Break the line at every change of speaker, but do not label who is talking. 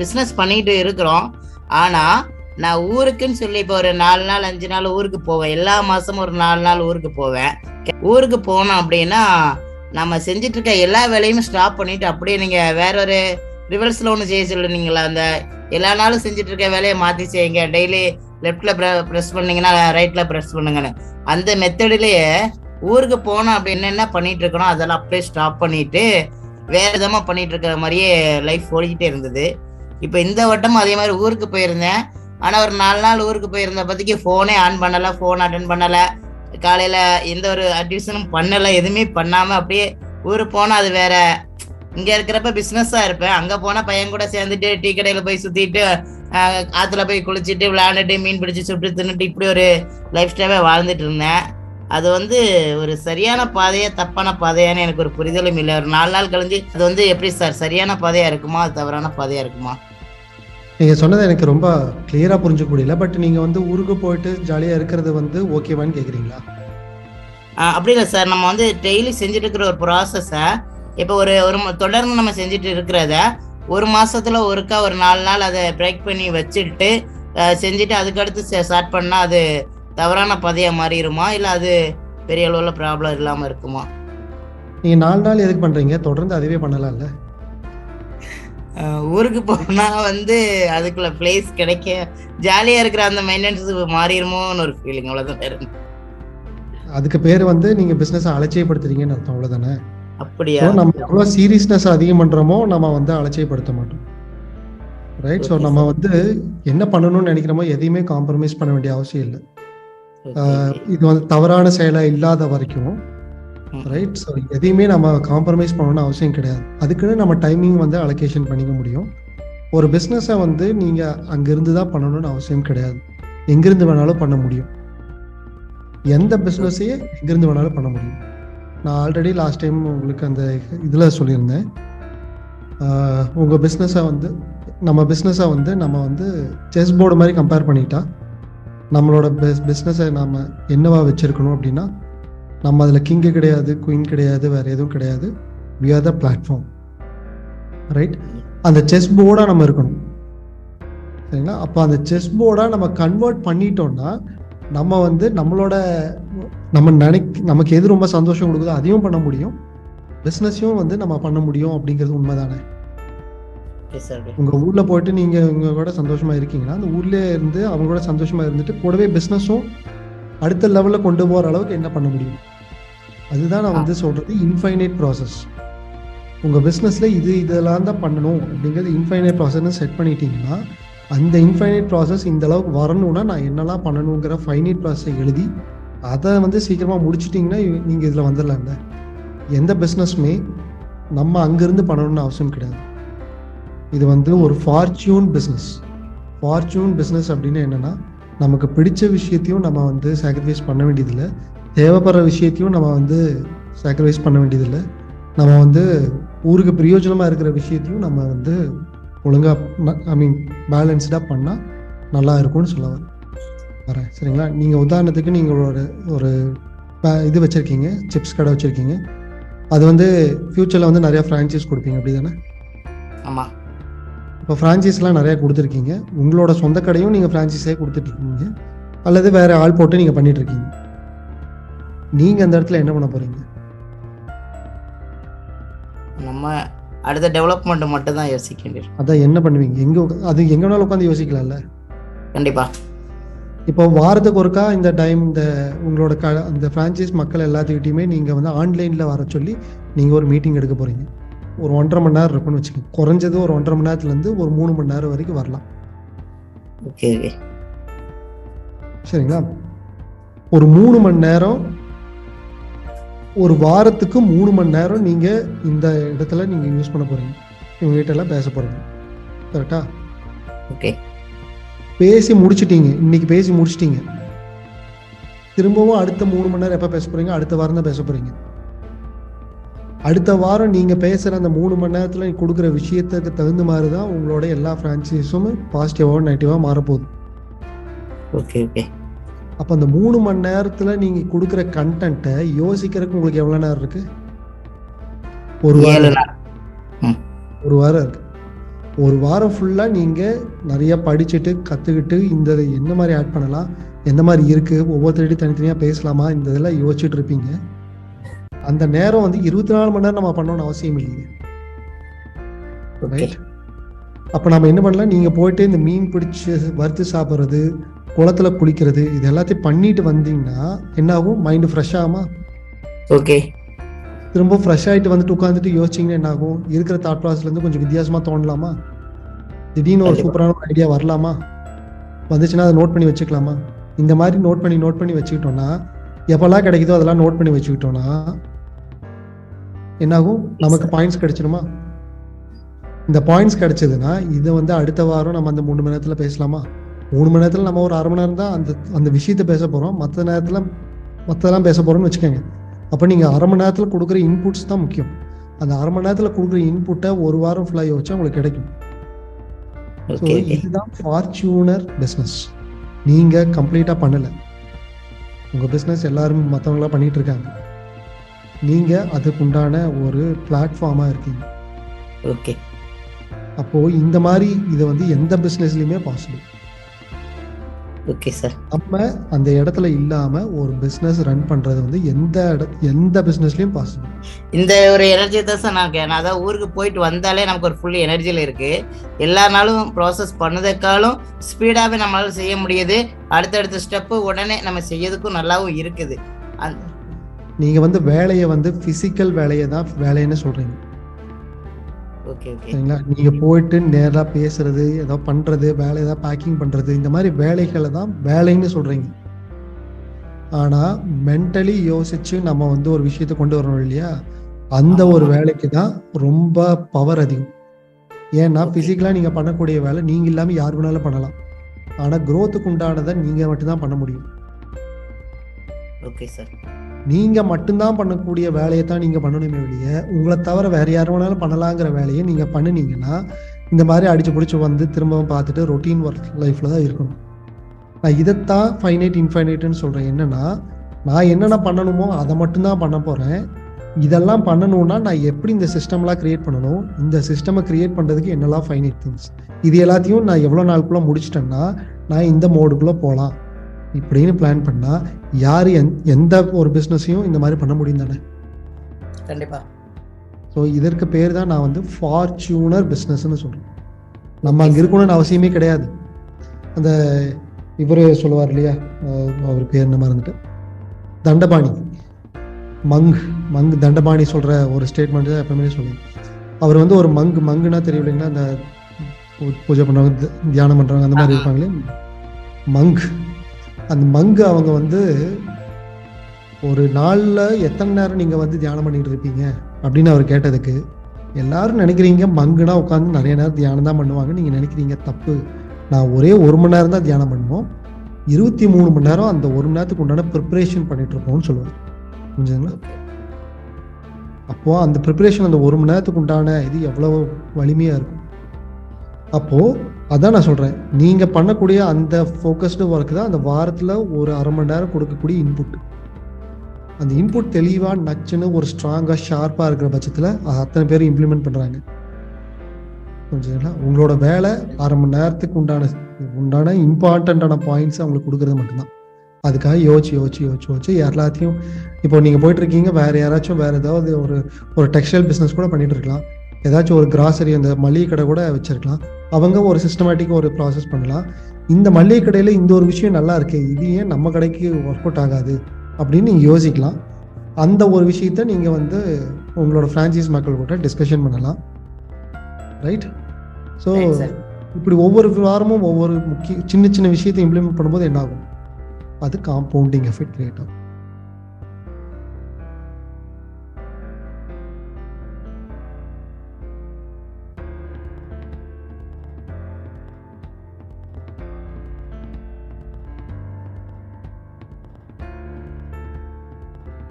Business பண்ணிட்டு இருக்கிறோம். ஆனால் நான் ஊருக்குன்னு சொல்லி இப்போ ஒரு நாலு நாள் அஞ்சு நாள் ஊருக்கு போவேன். எல்லா மாதமும் ஒரு நாலு நாள் ஊருக்கு போவேன். ஊருக்கு போனோம் அப்படின்னா நம்ம செஞ்சுட்டு இருக்க எல்லா வேலையும் ஸ்டாப் பண்ணிட்டு அப்படியே நீங்கள் வேற ஒரு ரிவர்ஸில் ஒன்று செய்ய சொல்லுனீங்களா? அந்த எல்லா நாளும் செஞ்சுட்டு இருக்க வேலையை மாற்றி செய்யுங்க. டெய்லி லெஃப்ட்ல ப்ரெஸ் பண்ணீங்கன்னா ரைட்டில் ப்ரெஸ் பண்ணுங்கன்னு. அந்த மெத்தடிலேயே ஊருக்கு போனோம் அப்படின்னு என்ன பண்ணிட்டு இருக்கணும் அதெல்லாம் அப்படியே ஸ்டாப் பண்ணிட்டு வேற விதமாக பண்ணிட்டு இருக்கிற மாதிரியே லைஃப் ஓடிக்கிட்டே இருந்தது. இப்போ இந்த வட்டமும் அதே மாதிரி ஊருக்கு போயிருந்தேன். ஆனால் ஒரு நாலு நாள் ஊருக்கு போயிருந்த பற்றிக்கு ஃபோனே ஆன் பண்ணலை ஃபோன் அட்டன் பண்ணலை. காலையில் எந்த ஒரு அட்யூஷனும் பண்ணலை எதுவுமே பண்ணாமல் அப்படியே ஊருக்கு போனால் அது வேற. இங்கே இருக்கிறப்ப பிஸ்னஸாக இருப்பேன். அங்கே போனால் பையன் கூட சேர்ந்துட்டு டீ கடையில் போய் சுற்றிட்டு ஆற்றுல போய் குளிச்சுட்டு விளையாண்டுட்டு மீன் பிடிச்சி சுட்டு தின்னுட்டு இப்படி ஒரு லைஃப் ஸ்டைலே வாழ்ந்துட்டு இருந்தேன். அது வந்து ஒரு சரியான பாதையா தப்பான பாதையான்னு எனக்கு ஒரு புரிதலும் இல்லை. ஒரு நாலு நாள் கழிஞ்சு அது வந்து எப்படி சார் சரியான பாதையா இருக்குமா அது தவறான பாதையா இருக்குமா?
நீங்க சொன்னது எனக்கு ரொம்ப கிளியரா புரிஞ்சுக்க முடியல பட் நீங்க வந்து ஊருக்கு போயிட்டு ஜாலியா இருக்கிறது வந்து ஓகேவான்னு கேக்குறீங்களா?
ஆஹ் அப்படி இல்லை சார் நம்ம வந்து டெய்லி செஞ்சுட்டு இருக்கிற ஒரு ப்ராசஸை இப்போ ஒரு ஒரு தொடர்ந்து நம்ம செஞ்சுட்டு இருக்கிறத ஒரு மாசத்துல ஒருக்கா ஒரு நாலு நாள் அதை பிரேக் பண்ணி வச்சுட்டு செஞ்சுட்டு அதுக்கடுத்து ஸ்டார்ட் பண்ணா அது தவறான பாதையா மாறிடுமா இல்லை அது பெரிய அளவில் ப்ராப்ளம் இல்லாமல் இருக்குமா?
நீங்க நாலு நாள் எதுக்கு பண்றீங்க? தொடர்ந்து அதுவே பண்ணலாம்ல.
ஆஹ் ஊருக்கு போனா வந்து அதுக்குள்ள பிளேஸ் கிடைக்க ஜாலியா இருக்கிற அந்த மெயின்டெனன்ஸ் மாறிடுமோன்னு ஒரு ஃபீலிங் அவ்வளவுதான் வேற.
அதுக்கு பேர் வந்து நீங்க பிசினஸ் அலட்சியப்படுத்துறீங்கன்னு அர்த்தம் அவ்வளவுதானே
அப்படியா
நம்ம எவ்வளவு சீரியஸ்னஸ் அதிகம் பண்றோமோ நம்ம வந்து அலட்சியப்படுத்த மாட்டோம் ரைட் ஸோ நம்ம. வந்து என்ன பண்ணணும்னு நினைக்கிறோமோ எதையுமே காம்ப்ரமைஸ் பண்ண வேண்டிய அவசியம் இல்லை. இது வந்து தவறான செயலா இல்லாத வரைக்கும். ரைட் ஸோ எதையுமே நம்ம காம்ப்ரமைஸ் பண்ணணும்னு அவசியம் கிடையாது. அதுக்குன்னு நம்ம டைமிங் வந்து அலோகேஷன் பண்ணிக்க முடியும். ஒரு பிஸ்னஸை வந்து நீங்கள் அங்கேருந்து தான் பண்ணணும்னு அவசியம் கிடையாது. எங்கேருந்து வேணாலும் பண்ண முடியும். எந்த பிஸ்னஸையே எங்கேருந்து வேணாலும் பண்ண முடியும். நான் ஆல்ரெடி லாஸ்ட் டைம் உங்களுக்கு அந்த இதில் சொல்லியிருந்தேன். உங்கள் பிஸ்னஸை வந்து நம்ம பிஸ்னஸை வந்து நம்ம வந்து செஸ் போர்டு மாதிரி கம்பேர் பண்ணிட்டா நம்மளோட பிஸ் பிஸ்னஸை நாம் என்னவா வச்சுருக்கணும் அப்படின்னா நம்ம அதில் கிங்கு கிடையாது குயின் கிடையாது வேற எதுவும் கிடையாது. We are the platform right அந்த செஸ் போர்டாக நம்ம இருக்கணும். சரிங்களா? அப்போ அந்த செஸ் போர்டாக நம்ம கன்வெர்ட் பண்ணிட்டோம்னா நம்ம வந்து நம்மளோட நம்ம நினைக் நமக்கு எது ரொம்ப சந்தோஷம் கொடுக்குதோ அதையும் பண்ண முடியும். பிஸ்னஸையும் வந்து நம்ம பண்ண முடியும் அப்படிங்கிறது உண்மைதானே?
Okay, sir.
உங்க ஊர்ல போயிட்டு நீங்க உங்க கூட சந்தோஷமா இருக்கீங்கன்னா அந்த ஊர்லயே இருந்து அவங்க கூட சந்தோஷமா இருந்துட்டு கூடவே பிசினஸும் அடுத்த லெவல்ல கொண்டு போற அளவுக்கு என்ன பண்ண முடியும்? அதுதான் நான் வந்து சொல்றது இன்ஃபைனைட் ப்ராசஸ் உங்க பிசினஸ்ல இது இதெல்லாம் தான் பண்ணணும் அப்படிங்கிறது இன்ஃபைனைட் ப்ராசஸ்னு செட் பண்ணிட்டீங்கன்னா அந்த இன்ஃபைனைட் ப்ராசஸ் இந்த அளவுக்கு வரணும்னா நான் என்னெல்லாம் பண்ணணுங்கிற ஃபைனைட் ப்ராசஸை எழுதி அதை வந்து சீக்கிரமா முடிச்சிட்டிங்கன்னா இ- நீங்க இதுல வந்துடலாங்க. எந்த பிஸ்னஸுமே நம்ம அங்கிருந்து பண்ணணும்னு அவசியம் கிடையாது. இது வந்து ஒரு ஃபார்ச்சூன் பிஸ்னஸ் ஃபார்ச்சூன் பிஸ்னஸ் அப்படின்னு என்னன்னா நமக்கு பிடிச்ச விஷயத்தையும் நம்ம வந்து சாக்ரிஃபைஸ் பண்ண வேண்டியதில்லை. தேவைப்படுற விஷயத்தையும் நம்ம வந்து சாக்ரிஃபைஸ் பண்ண வேண்டியதில்லை. நம்ம வந்து ஊருக்கு பிரயோஜனமாக இருக்கிற விஷயத்தையும் நம்ம வந்து ஒழுங்காக ஐ மீன் பேலன்ஸ்டாக பண்ணால் நல்லா இருக்கும்னு சொல்ல வரேன். சரிங்களா? நீங்கள் உதாரணத்துக்கு நீங்கள் ஒரு ஒரு இது வச்சுருக்கீங்க சிப்ஸ் கடை வச்சுருக்கீங்க. அது வந்து ஃப்யூச்சரில் வந்து நிறையா ஃப்ரான்ச்சைஸ் கொடுப்பீங்க அப்படி தானே
ஆமா.
இப்போ ஃப்ரான்ச்சைஸ்லாம் நிறைய கொடுத்துருக்கீங்க. உங்களோட சொந்த கடையும் நீங்கள் ஃப்ரான்ச்சைஸே கொடுத்துட்ருக்கீங்க அல்லது வேற ஆள் போட்டு நீங்கள் பண்ணிட்டு நீங்கள் அந்த இடத்துல என்ன பண்ண போறீங்க?
நம்ம அடுத்த டெவலப்மெண்ட் மட்டும் தான் யோசிக்க வேண்டியிருக்கும்
அதான் என்ன பண்ணுவீங்க? எங்க அது எங்க வேணாலும் உட்காந்து யோசிக்கலாம்ல?
கண்டிப்பா.
இப்போ வாரத்துக்கு ஒருக்கா இந்த டைம் இந்த உங்களோட க அந்த ஃப்ரான்ச்சைஸ் மக்கள் எல்லாத்துக்கிட்டையுமே நீங்கள் வந்து ஆன்லைனில் வர சொல்லி நீங்கள் ஒரு மீட்டிங் எடுக்க போறீங்க. ஒரு ஒன்றரை மணி நேரம் இருக்குன்னு வச்சுக்கோங்க. குறைஞ்சது ஒரு ஒன்றரை மணி நேரத்துலேருந்து ஒரு மூணு மணி நேரம் வரைக்கும் வரலாம்.
ஓகே.
சரிங்களா? ஒரு மூணு மணி நேரம் ஒரு வாரத்துக்கு மூணு மணி நேரம் நீங்க இந்த இடத்துல நீங்க யூஸ் பண்ண போறீங்க. இவங்க கிட்ட எல்லாம் பேச போறீங்க. கரெக்டா
ஓகே
பேசி முடிச்சிட்டீங்க. இன்னைக்கு பேசி முடிச்சிட்டீங்க. திரும்பவும் அடுத்த மூணு மணி நேரம் எப்ப பேச போறீங்க? அடுத்த வாரம் தான் பேச போறீங்க. அடுத்த வாரம் நீங்க பேசுற அந்த மூணு மணி நேரத்துல கொடுக்குற விஷயத்துக்கு தகுந்த மாதிரி தான் உங்களோட எல்லா ஃப்ரான்ச்சைஸும் பாசிட்டிவாக நெகட்டிவாக மாறப்போகுது.
ஓகே ஓகே
அப்போ அந்த மூணு மணி நேரத்துல நீங்க கொடுக்குற கண்டென்ட்டை யோசிக்கிறதுக்கு உங்களுக்கு எவ்வளவு நேரம் இருக்கு? ஒரு வாரம் ஒரு வாரம் இருக்கு. ஒரு வாரம் ஃபுல்லாக நீங்கள் நிறைய படிச்சுட்டு கற்றுக்கிட்டு இந்த என்ன மாதிரி ஆட் பண்ணலாம் எந்த மாதிரி இருக்குது ஒவ்வொருத்தருடையும் தனித்தனியாக பேசலாமா இந்த இதெல்லாம் யோசிச்சுட்டு இருப்பீங்க. அந்த நேரம் வந்து இருபத்தி நாலு மணி நேரம் நம்ம பண்ணணும்னு அவசியம் இல்லைங்க ரைட் அப்போ நம்ம என்ன பண்ணலாம் நீங்கள் போயிட்டு இந்த மீன் பிடிச்சி வறுத்து சாப்பிட்றது குளத்துல குளிக்கிறது இது எல்லாத்தையும் பண்ணிட்டு வந்தீங்கன்னா என்ன ஆகும் மைண்டு ஃப்ரெஷ் ஆகுமா?
ஓகே
திரும்ப ஃப்ரெஷ் ஆகிட்டு வந்துட்டு உட்காந்துட்டு யோசிச்சிங்கன்னா என்ன ஆகும் இருக்கிற தாட் ப்ராசஸ்லேருந்து கொஞ்சம் வித்தியாசமாக தோணலாமா? திடீர்னு ஒரு. சூப்பரான ஒரு ஐடியா வரலாமா? வந்துச்சுன்னா அதை நோட் பண்ணி வச்சுக்கலாமா? இந்த மாதிரி நோட் பண்ணி நோட் பண்ணி வச்சுக்கிட்டோம்னா எப்பெல்லாம் கிடைக்குதோ அதெல்லாம் நோட் பண்ணி வச்சுக்கிட்டோம்னா என்னாகும்? நமக்கு பாயிண்ட்ஸ் கிடைச்சிருமா? இந்த பாயிண்ட்ஸ் கிடைச்சதுன்னா இதை வந்து அடுத்த வாரம் நம்ம அந்த மூணு மணி நேரத்தில் பேசலாமா? மூணு மணி நேரத்தில் நம்ம ஒரு அரை மணி நேரம் தான் அந்த அந்த விஷயத்தை பேச போகிறோம் மற்ற நேரத்தில் மற்றதெல்லாம் பேச போகிறோம்னு வச்சுக்கோங்க. அப்போ நீங்கள் அரை மணி நேரத்தில் கொடுக்குற இன்புட்ஸ் தான் முக்கியம். அந்த அரை மணி நேரத்தில் கொடுக்குற இன்புட்டை ஒரு வாரம் ஃபுல்லாக யோசிச்சா உங்களுக்கு கிடைக்கும். ஸோ இதுதான் ஃபார்ச்சூனர் பிஸ்னஸ் நீங்கள் கம்ப்ளீட்டாக பண்ணலை. உங்கள் பிஸ்னஸ் எல்லாரும் மற்றவங்களாம் பண்ணிட்டு இருக்காங்க. நீங்கள் அதுக்கு உண்டான ஒரு பிளாட்ஃபார்மாக இருக்கீங்க.
ஓகே
அப்போது இந்த மாதிரி இது வந்து எந்த பிஸ்னஸ்லையுமே பாசிபிள்
ஓகே சார்
நம்ம அந்த இடத்துல இல்லாமல் ஒரு பிஸ்னஸ் ரன் பண்ணுறது வந்து எந்த எந்த பிஸ்னஸ்லையும் பாசிபிள்
இந்த ஒரு எனர்ஜி தான் சார் நான் நான் அதான் ஊருக்கு போயிட்டு வந்தாலே நமக்கு ஒரு ஃபுல் எனர்ஜியில் இருக்கு. எல்லா நாளும் ப்ராசஸ் பண்ணதுக்காலும் ஸ்பீடாகவே நம்மளால செய்ய முடியுது. அடுத்தடுத்த ஸ்டெப்பு உடனே நம்ம செய்யறதுக்கும் நல்லாவும் இருக்குது.
நீங்கள் வந்து வேலையை வந்து ஃபிசிக்கல் வேலையை தான் வேலைன்னு
ஓகே
சரிங்களா? நீங்கள் போயிட்டு நேராக பேசுறது ஏதோ பண்ணுறது வேலை ஏதாவது பேக்கிங் பண்ணுறது இந்த மாதிரி வேலைகளை தான் வேலைன்னு சொல்கிறீங்க ஆனால் மென்டலி யோசிச்சு நம்ம வந்து ஒரு விஷயத்தை கொண்டு வரணும் இல்லையா? அந்த ஒரு வேலைக்கு தான் ரொம்ப பவர் அதிகம். ஏன்னா. ஃபிசிக்கலாக நீங்கள் பண்ணக்கூடிய வேலை நீங்கள் இல்லாமல் யார் வேணாலும் பண்ணலாம். ஆனால் growth-க்கு உண்டானதை நீங்கள் மட்டும்தான் பண்ண முடியும்.
ஓகே சார்
நீங்கள் மட்டும்தான் பண்ணக்கூடிய வேலையை தான் நீங்கள் பண்ணணுமே வெளிய உங்களை தவிர வேறு யார் வேணாலும் பண்ணலாங்கிற வேலையை நீங்கள் பண்ணினீங்கன்னா இந்த மாதிரி அடிச்சு பிடிச்சி வந்து திரும்பவும் பார்த்துட்டு ரொட்டீன் ஒர்க் லைஃப்பில் தான் இருக்கணும். நான் இதைத்தான் ஃபைனைட் இன்ஃபைனைட்னு சொல்கிறேன் என்னென்னா நான் என்னென்ன பண்ணணுமோ அதை மட்டும்தான் பண்ண போகிறேன் இதெல்லாம் பண்ணணும்னா நான் எப்படி இந்த சிஸ்டம்லாம் க்ரியேட் பண்ணணும்? இந்த சிஸ்டமை க்ரியேட் பண்ணுறதுக்கு என்னெல்லாம் ஃபைனைட் திங்ஸ் இது எல்லாத்தையும் நான் எவ்வளோ நாளுக்குள்ளே முடிச்சிட்டேன்னா நான் இந்த மோடுக்குள்ளே போகலாம். இப்படின்னு பிளான் பண்ணால் யார் எந் எந்த ஒரு பிஸ்னஸையும் இந்த மாதிரி பண்ண முடியும் தானே?
கண்டிப்பா.
ஸோ இதற்கு பேர் தான் நான் வந்து ஃபார்ச்சூனர் பிஸ்னஸ்னு சொல்கிறேன் நம்ம அங்கே இருக்கணும்னு அவசியமே கிடையாது. அந்த இவர் சொல்லுவார் இல்லையா? அவர் பேர் என்ன மறந்துட்டு தண்டபாணி. மங் மங் தண்டபாணி சொல்கிற ஒரு ஸ்டேட்மெண்ட் தான் எப்பவுமே சொல்லுவேன். அவர் வந்து ஒரு மங்கு மங்குனா தெரியும் இல்லைங்களா? அந்த பூஜை பண்ணுறவங்க தியானம் பண்ணுறவங்க அந்த மாதிரி. இருப்பாங்களே மங் அந்த மங்கு அவங்க வந்து ஒரு நாளில் எத்தனை நேரம் நீங்கள் வந்து தியானம் பண்ணிகிட்டு இருப்பீங்க? அப்படின்னு அவர் கேட்டதுக்கு எல்லாரும் நினைக்கிறீங்க மங்குனா உட்காந்து நிறைய நேரம் தியானம் தான் பண்ணுவாங்க நீங்கள் நினைக்கிறீங்க தப்பு. நான் ஒரே ஒரு மணி நேரம் தான் தியானம் பண்ணுவோம். இருபத்தி மூணு மணி நேரம் அந்த ஒரு மணி நேரத்துக்கு உண்டான ப்ரிப்பரேஷன் பண்ணிட்டு இருப்போம்னு சொல்லுவார். புரிஞ்சுதுங்களா? அப்போது அந்த ப்ரிப்பரேஷன் அந்த ஒரு மணி நேரத்துக்கு உண்டான இது எவ்வளோ வலிமையாக இருக்கும்? அப்போது அதான் நான் சொல்கிறேன் நீங்கள் பண்ணக்கூடிய அந்த ஃபோக்கஸ்டு ஒர்க் தான் அந்த வாரத்தில் ஒரு அரை மணி நேரம் கொடுக்கக்கூடிய இன்புட் அந்த இன்புட் தெளிவாக நச்சுன்னு ஒரு ஸ்ட்ராங்காக ஷார்ப்பாக இருக்கிற பட்சத்தில் அத்தனை பேர் இம்ப்ளிமெண்ட் பண்ணுறாங்க புரிஞ்சுங்களா உங்களோட வேலை அரை மணி நேரத்துக்கு உண்டான உண்டான இம்பார்ட்டண்ட்டான பாயிண்ட்ஸ் அவங்களுக்கு கொடுக்குறது மட்டும்தான். அதுக்காக யோசிச்சு யோசிச்சு யோசிச்சு யோசிச்சு எல்லாத்தையும் இப்போ நீங்கள் போயிட்டு இருக்கீங்க யாராச்சும் வேறு ஏதாவது ஒரு ஒரு டெக்ஸ்டைல் பிஸ்னஸ் கூட பண்ணிகிட்டு இருக்கலாம். ஏதாச்சும் ஒரு கிராசரி அந்த மளிகை கடை கூட வச்சிருக்கலாம். அவங்க ஒரு சிஸ்டமேட்டிக்காக ஒரு ப்ராசஸ் பண்ணலாம். இந்த மளிகை கடையில் இந்த ஒரு விஷயம் நல்லா இருக்கு இது ஏன் நம்ம கடைக்கு ஒர்க் அவுட் ஆகாது? அப்படின்னு நீங்கள் யோசிக்கலாம். அந்த ஒரு விஷயத்த நீங்கள் வந்து உங்களோட ஃப்ரான்ச்சைஸ் மக்கள் கூட டிஸ்கஷன் பண்ணலாம். Right so. இப்படி ஒவ்வொரு வாரமும் ஒவ்வொரு முக்கிய சின்ன சின்ன விஷயத்தை இம்ப்ளிமெண்ட் பண்ணும்போது என்ன ஆகும் அது காம்பவுண்டிங் எஃபெக்ட் கிரியேட் ஆகும்.